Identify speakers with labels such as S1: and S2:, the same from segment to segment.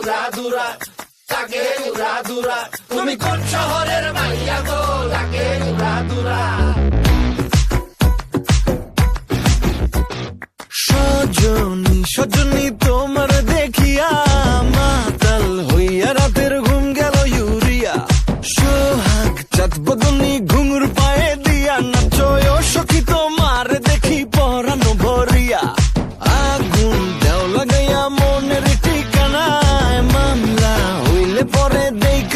S1: উড়া দুরা লাগে উড়া তুমি কোন শহরের মাইয়া গো? লাগে উড়া
S2: সজনী সজনী তোমার দেখিয়া মাতাল হইয়া রাতের ঘুম গেল ইউরিয়া। সোহাগ, চাঁদ বদনি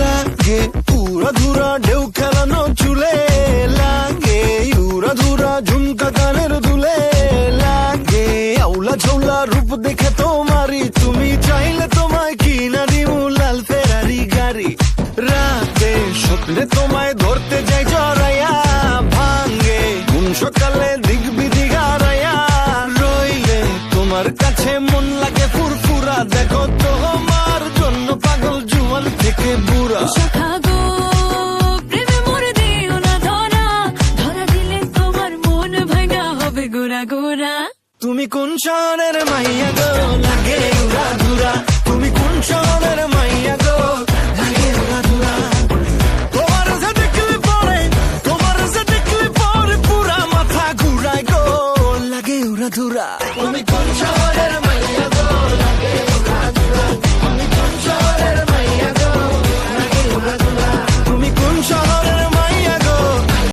S2: লাগে উড়া ধুরা ঢেউ খেলানো চুলে, লাগে উড়া ধুরা ঝুমকা কানের দুলে, লাগে আউলা ঝৌলা রূপ দেখে তোমারি গুড়া তুমি কোন শহরের মাইয়া গো লাগে উড়া ধুরা তুমি কোন শহরের মাইয়া গো। ধুরা লাগে
S1: তুমি কোন শহরের